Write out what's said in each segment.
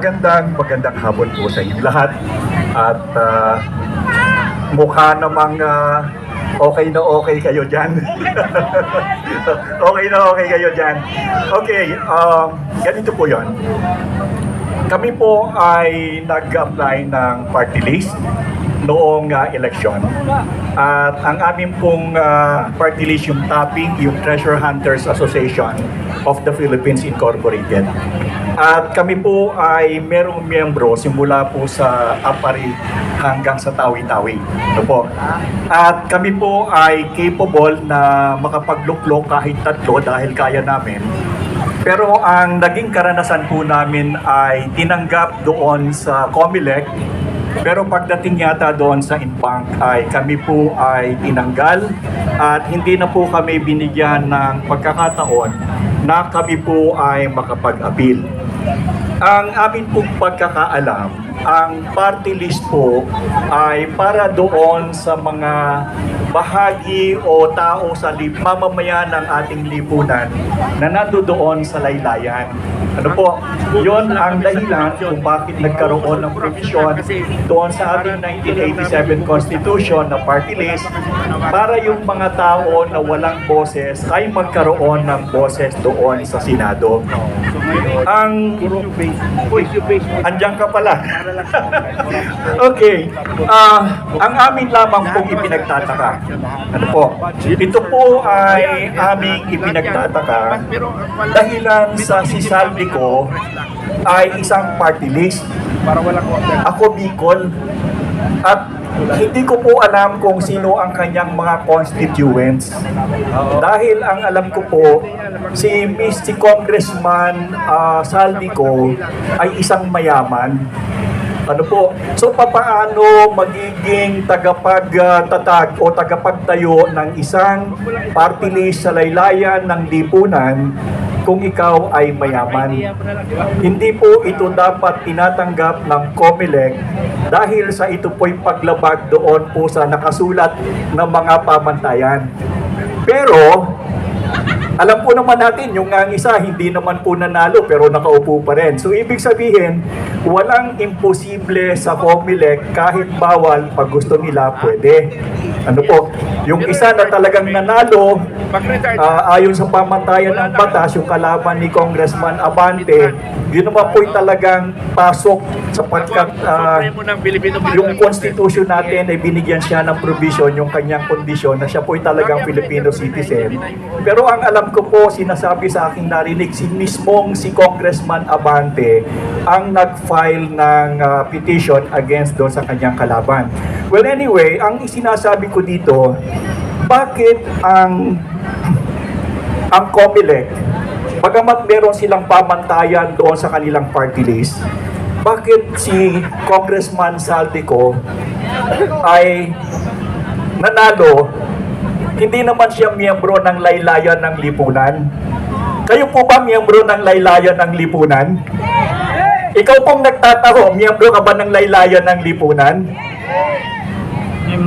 Magandang magandang hapon po sa inyo lahat. At ah, mukha namang ah, okay na okay kayo dyan. okay na okay kayo dyan. Okay, um, ganito po yon. Kami po ay nag-apply ng party list noong ah, eleksyon. At ang aming pong ah, party list yung topic, yung Treasure Hunters Association of the Philippines Incorporated. At kami po ay merong miyembro simula po sa Apari hanggang sa Tawi-Tawi. Ito po. At kami po ay capable na makapagluklok kahit tatlo dahil kaya namin. Pero ang naging karanasan po namin ay tinanggap doon sa Comelec pero pagdating yata doon sa Inbank ay kami po ay tinanggal at hindi na po kami binigyan ng pagkakataon na kami po ay makapag-appeal. Ang amin pong pagkakaalam, ang party list po ay para doon sa mga bahagi o tao sa lip, mamamayan ng ating lipunan na nandoon sa laylayan. Ano po, yon ang dahilan kung bakit nagkaroon ng provision doon sa ating 1987 Constitution na party list para yung mga tao na walang boses ay magkaroon ng boses doon sa Senado. Ang Andiyan ka pala. okay. Ah, ang amin lamang pong ipinagtataka. Ano po? Ito po ay aming ipinagtataka dahilan sa si Saldi ko ay isang party list. Ako Bicol. At hindi ko po alam kung sino ang kanyang mga constituents. Dahil ang alam ko po, si Miss Congressman ah, Saldico ay isang mayaman. Ano po? So papaano magiging tagapagtatag o tagapagtayo ng isang party list sa laylayan ng lipunan kung ikaw ay mayaman? Hindi po ito dapat tinatanggap ng COMELEC dahil sa ito po'y paglabag doon po sa nakasulat ng mga pamantayan. Pero, alam po naman natin, yung ang isa hindi naman po nanalo pero nakaupo pa rin. So ibig sabihin, walang imposible sa COMELEC kahit bawal pag gusto nila pwede. Ano po, yung isa na talagang nanalo, Ah, ayon sa pamantayan ng batas, yung kalaban ni Congressman Abante, yun naman po'y talagang pasok sapagkat Pilipino yung constitution natin ay binigyan siya ng provision, yung kanyang kondisyon na siya po'y talagang Filipino citizen. Pero ang alam ko po, sinasabi sa aking narinig, si mismong si Congressman Abante ang nag-file ng ah, petition against doon sa kanyang kalaban. Well anyway, ang sinasabi ko dito, bakit ang ang COMELEC, bagamat meron silang pamantayan doon sa kanilang party list, bakit si Congressman Saldico ay nanalo, hindi naman siya miyembro ng laylayan ng lipunan? Kayo po ba miyembro ng laylayan ng lipunan? Ikaw pong nagtataho, miyembro ka ba ng laylayan ng lipunan?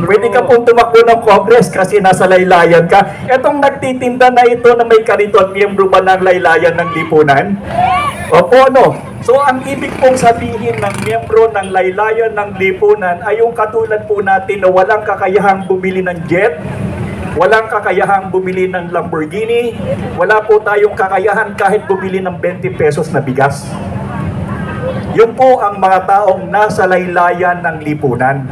Pwede ka pong tumakbo ng Congress kasi nasa laylayan ka. Etong nagtitinda na ito na may kariton, miyembro ba ng laylayan ng lipunan? Opo, no? So, ang ibig pong sabihin ng miyembro ng laylayan ng lipunan ay yung katulad po natin na walang kakayahang bumili ng jet, walang kakayahang bumili ng Lamborghini, wala po tayong kakayahan kahit bumili ng 20 pesos na bigas. Yun po ang mga taong nasa laylayan ng lipunan.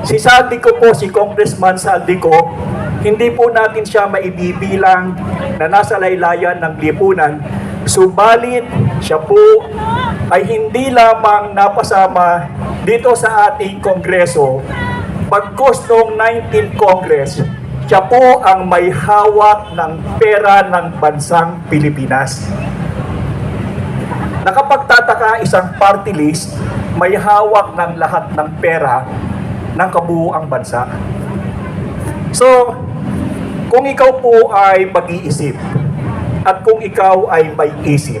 Si Saldico po, si Congressman Saldico, hindi po natin siya maibibilang na nasa laylayan ng lipunan. Subalit, siya po ay hindi lamang napasama dito sa ating Kongreso. Pagkos noong 19 Congress, siya po ang may hawak ng pera ng bansang Pilipinas. Nakapagtataka isang party list, may hawak ng lahat ng pera ng kabuuang bansa. So, kung ikaw po ay mag-iisip at kung ikaw ay may isip,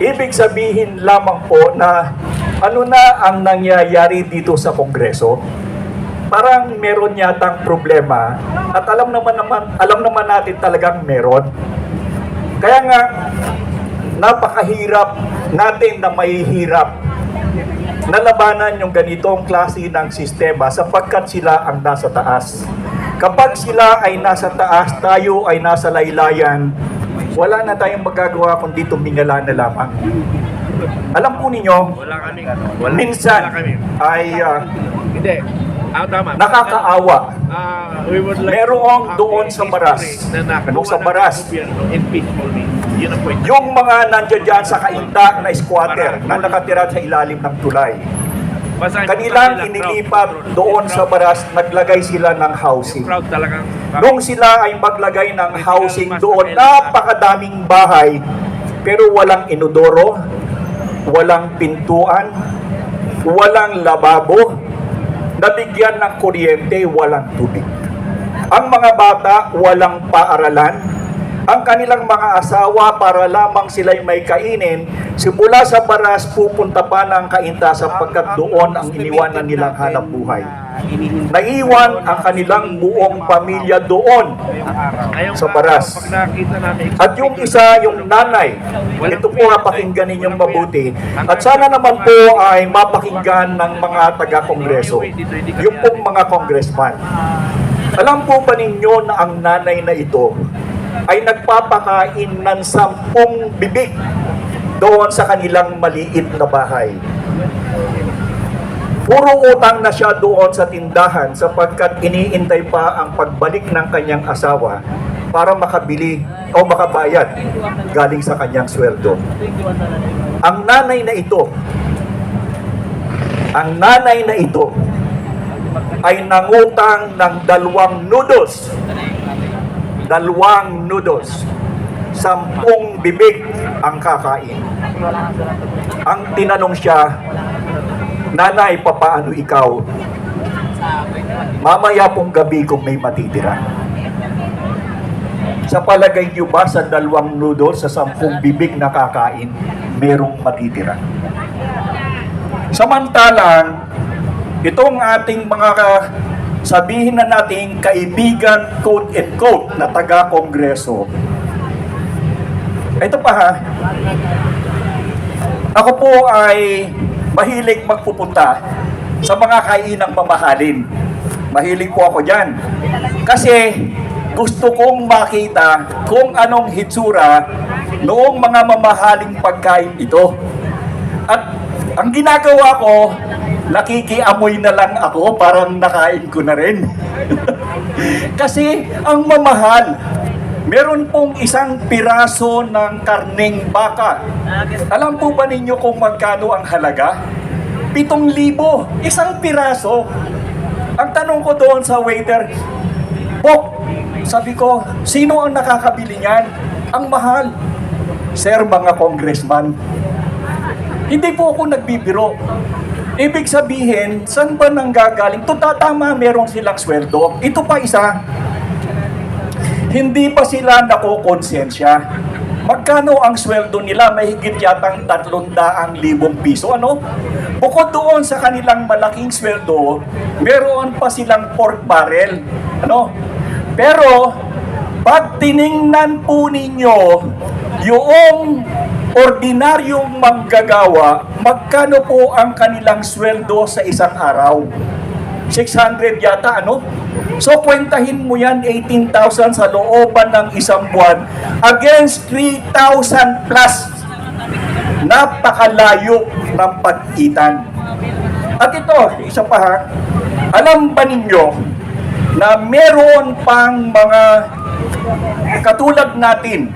ibig sabihin lamang po na ano na ang nangyayari dito sa Kongreso? Parang meron yatang problema at alam naman naman alam naman natin talagang meron. Kaya nga napakahirap natin na may hirap nalabanan yung ganitong klase ng sistema sapagkat sila ang nasa taas. Kapag sila ay nasa taas, tayo ay nasa laylayan, wala na tayong magagawa kundi tumingala na lamang. Alam po ninyo, Wala kaming ano. Wala, minsan wala kami. ay Hindi. Ah, tama. nakakaawa. Ah, we would like Merong doon sa Baras. na Anong sa Baras? in peaceful means. Yung mga nandiyan dyan sa kainta na squatter na nakatira sa ilalim ng tulay. Kanilang inilipat doon sa baras, naglagay sila ng housing. Nung sila ay maglagay ng housing doon, napakadaming bahay, pero walang inodoro, walang pintuan, walang lababo, nabigyan ng kuryente, walang tubig. Ang mga bata, walang paaralan. Ang kanilang mga asawa para lamang sila'y may kainin, simula sa baras pupunta pa ng kainta sapagkat doon ang iniwanan nilang hanap buhay. Naiwan ang kanilang buong pamilya doon sa Baras. At yung isa, yung nanay, ito po nga pakinggan ninyong mabuti. At sana naman po ay mapakinggan ng mga taga-kongreso, yung pong mga congressman. Alam po ba ninyo na ang nanay na ito ay nagpapakain ng sampung bibig doon sa kanilang maliit na bahay. Puro utang na siya doon sa tindahan sapagkat iniintay pa ang pagbalik ng kanyang asawa para makabili o makabayad galing sa kanyang sweldo. Ang nanay na ito, ang nanay na ito ay nangutang ng dalawang noodles. Dalawang noodles. Sampung bibig ang kakain. Ang tinanong siya, Nanay, papaano ikaw? Mamaya pong gabi kung may matitira. Sa palagay niyo ba sa dalawang noodles sa sampung bibig na kakain, merong matitira? Samantalang, itong ating mga sabihin na nating kaibigan quote and quote na taga-kongreso, ito pa ha, ako po ay mahilig magpupunta sa mga kainang mamahalin. Mahilig po ako dyan. Kasi gusto kong makita kung anong hitsura noong mga mamahaling pagkain ito. At ang ginagawa ko, nakikiamoy na lang ako, parang nakain ko na rin. Kasi ang mamahal, meron pong isang piraso ng karning baka. Alam po ba ninyo kung magkano ang halaga? Pitong libo, isang piraso. Ang tanong ko doon sa waiter, Bok, sabi ko, sino ang nakakabili niyan? Ang mahal. Sir, mga congressman, hindi po ako nagbibiro. Ibig sabihin, saan ba nang gagaling? Tutatama, meron silang sweldo. Ito pa isa, hindi pa sila nakokonsensya. Magkano ang sweldo nila? Mahigit yatang 300,000 piso. Ano? Bukod doon sa kanilang malaking sweldo, meron pa silang pork barrel. Ano? Pero, pag tiningnan po ninyo yung ordinaryong manggagawa, magkano po ang kanilang sweldo sa isang araw? 600 yata, ano? So, kwentahin mo yan, 18,000 sa looban ng isang buwan against 3,000 plus. Napakalayo ng pag-itan. At ito, isa pa ha, alam ba ninyo na meron pang mga katulad natin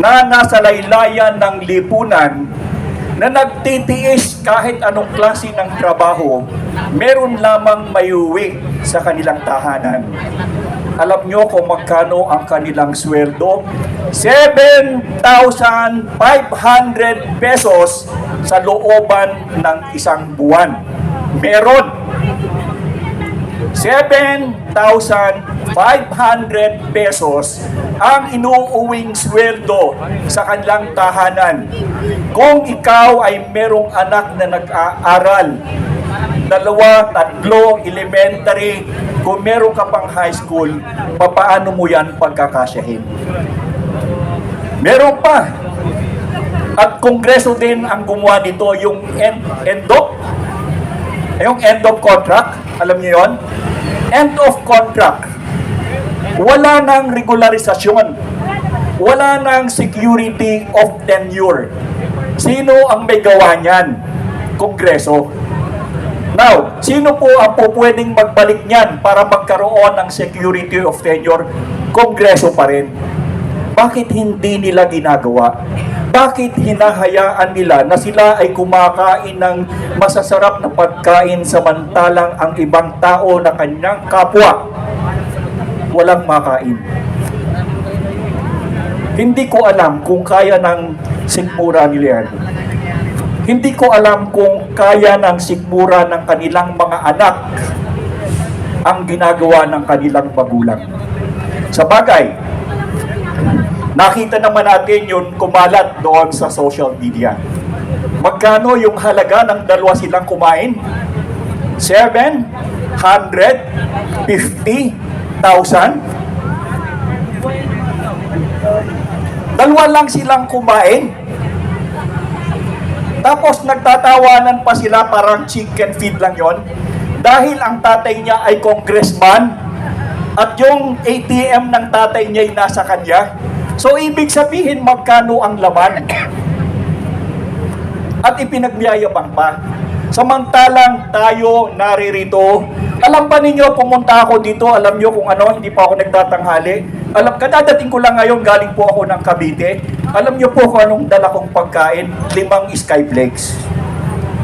na nasa laylayan ng lipunan na nagtitiis kahit anong klase ng trabaho, meron lamang mayuwi sa kanilang tahanan. Alam nyo kung magkano ang kanilang sweldo? 7,500 pesos sa looban ng isang buwan. Meron 7,500 pesos ang inuuwing sweldo sa kanilang tahanan. Kung ikaw ay merong anak na nag-aaral, dalawa, tatlo, elementary, kung meron ka pang high school, papaano mo yan pagkakasyahin? Meron pa. At Kongreso din ang gumawa nito yung end, end of, yung end of contract. Alam niyo yon? End of contract. Wala nang regularisasyon. Wala nang security of tenure. Sino ang may gawa niyan? Kongreso. Now, sino po ang po pwedeng magbalik niyan para magkaroon ng security of tenure? Kongreso pa rin. Bakit hindi nila ginagawa? Bakit hinahayaan nila na sila ay kumakain ng masasarap na pagkain samantalang ang ibang tao na kanyang kapwa walang makain? Hindi ko alam kung kaya ng sigmura nila yan. Hindi ko alam kung kaya ng sigmura ng kanilang mga anak ang ginagawa ng kanilang magulang. Sa bagay, nakita naman natin yun kumalat doon sa social media. Magkano yung halaga ng dalawa silang kumain? 750,000? Dalawa lang silang kumain. Tapos nagtatawanan pa sila parang chicken feed lang yon dahil ang tatay niya ay congressman at yung ATM ng tatay niya ay nasa kanya. So ibig sabihin magkano ang laman? At ipinagbiyayabang pa. Samantalang tayo naririto, alam ba ninyo, pumunta ako dito, alam nyo kung ano, hindi pa ako nagtatanghali. Alam, kadadating ko lang ngayon, galing po ako ng Cavite. Alam nyo po kung anong dala kong pagkain, limang skyflakes.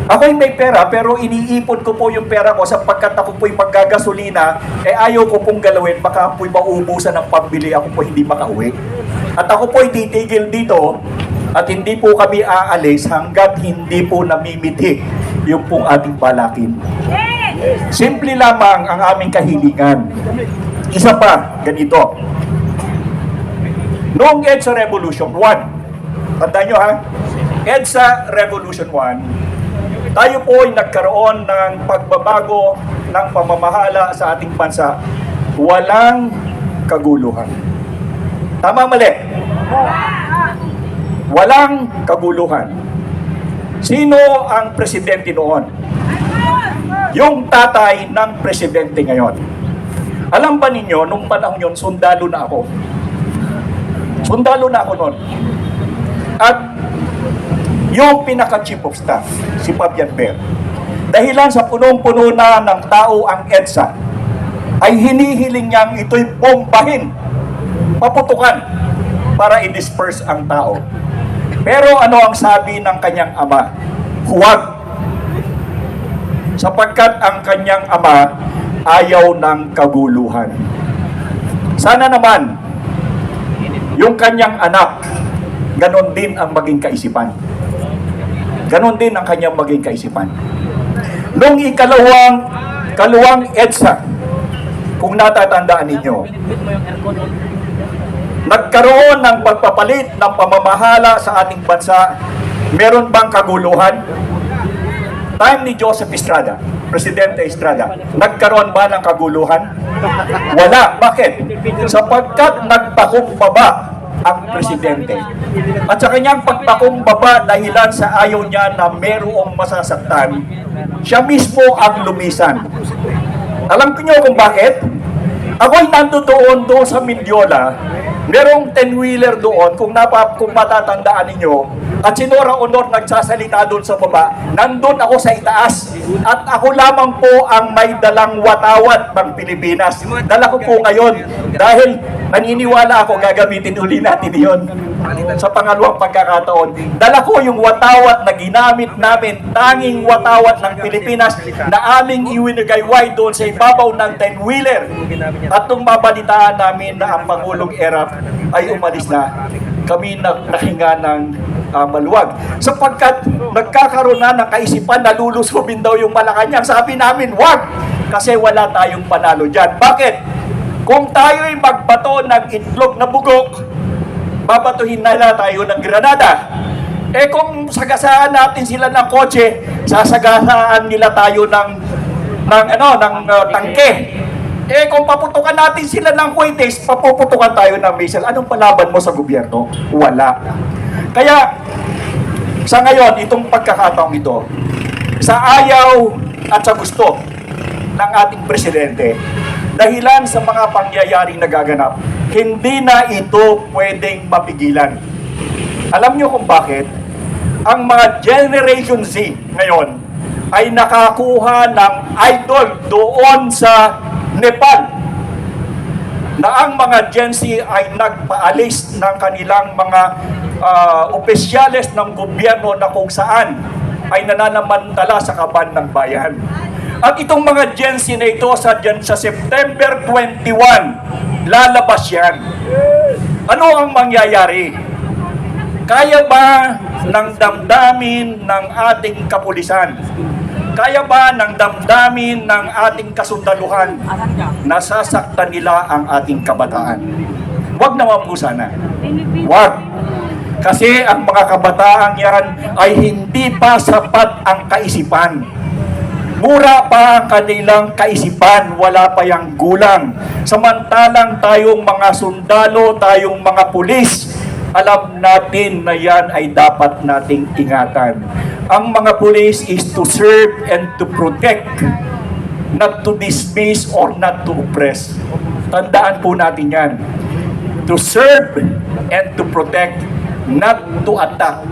Ako'y may pera pero iniipon ko po yung pera ko sapagkat ako po'y maggagasolina, eh ayaw ko pong galawin, baka po'y maubusan ng pambili, ako po hindi makauwi. At ako po'y titigil dito at hindi po kami aalis hanggat hindi po namimiti yung pong ating palakin. Simple lamang ang aming kahilingan. Isa pa, ganito. Noong EDSA Revolution 1, tandaan nyo ha, EDSA Revolution 1, tayo po ay nagkaroon ng pagbabago ng pamamahala sa ating bansa. Walang kaguluhan. Tama mali? Walang kaguluhan. Sino ang presidente noon? Yung tatay ng presidente ngayon. Alam ba ninyo, nung panahon yun, sundalo na ako. Sundalo na ako noon. At yung pinaka-chief of staff, si Fabian Ber, dahilan sa punong-puno na ng tao ang EDSA, ay hinihiling niyang ito'y bombahin, paputukan, para i-disperse ang tao. Pero ano ang sabi ng kanyang ama? Huwag. Sapagkat ang kanyang ama ayaw ng kaguluhan. Sana naman, yung kanyang anak, ganon din ang maging kaisipan. Ganon din ang kanyang maging kaisipan. Nung ikalawang, kalawang EDSA, kung natatandaan ninyo, nagkaroon ng pagpapalit ng pamamahala sa ating bansa, meron bang kaguluhan? Time ni Joseph Estrada, Presidente Estrada, nagkaroon ba ng kaguluhan? Wala. Bakit? Sapagkat nagpakumbaba ang presidente. At sa kanyang pagpakumbaba dahilan sa ayaw niya na merong masasaktan, siya mismo ang lumisan. Alam ko niyo kung bakit? Ako'y nandoon doon sa Mindiola, merong 10-wheeler doon, kung, napa, kung matatandaan ninyo, at si Nora Honor nagsasalita doon sa baba, nandun ako sa itaas, at ako lamang po ang may dalang watawat ng Pilipinas. Dala ko po ngayon, dahil naniniwala ako gagamitin uli natin yon sa pangalawang pagkakataon. Dala ko yung watawat na ginamit namin, tanging watawat ng Pilipinas na aming iwinagayway doon sa ibabaw ng 10-wheeler. At nung mabalitaan namin na ang Pangulong Erap ay umalis na, kami na nahinga ng ah, maluwag. Sapagkat nagkakaroon na ng kaisipan na lulusubin daw yung Malacanang. Sabi namin, wag! Kasi wala tayong panalo dyan. Bakit? Kung tayo'y magbato ng itlog na bugok, babatuhin nila tayo ng granada. Eh kung sagasaan natin sila ng kotse, sasagasaan nila tayo ng ng ano ng uh, tangke. Eh kung paputukan natin sila ng kuitis, papuputukan tayo ng missile. Anong palaban mo sa gobyerno? Wala. Kaya Sa ngayon, itong pagkakataong ito, sa ayaw at sa gusto ng ating presidente, dahilan sa mga pangyayaring nagaganap, hindi na ito pwedeng mapigilan. Alam niyo kung bakit? Ang mga Generation Z ngayon ay nakakuha ng idol doon sa Nepal na ang mga Gen Z ay nagpaalis ng kanilang mga ah, opisyales ng gobyerno na kung saan ay nananamantala sa kaban ng bayan. At itong mga Gen Z na ito sa, sa September 21, lalabas yan. Ano ang mangyayari? Kaya ba ng damdamin ng ating kapulisan? Kaya ba ng damdamin ng ating kasundaluhan? Nasasaktan nila ang ating kabataan. Huwag naman po sana. Huwag. Kasi ang mga kabataan yan ay hindi pa sapat ang kaisipan. Mura pa ang kanilang kaisipan, wala pa yang gulang. Samantalang tayong mga sundalo, tayong mga pulis, alam natin na yan ay dapat nating ingatan. Ang mga pulis is to serve and to protect, not to dismiss or not to oppress. Tandaan po natin yan. To serve and to protect, not to attack.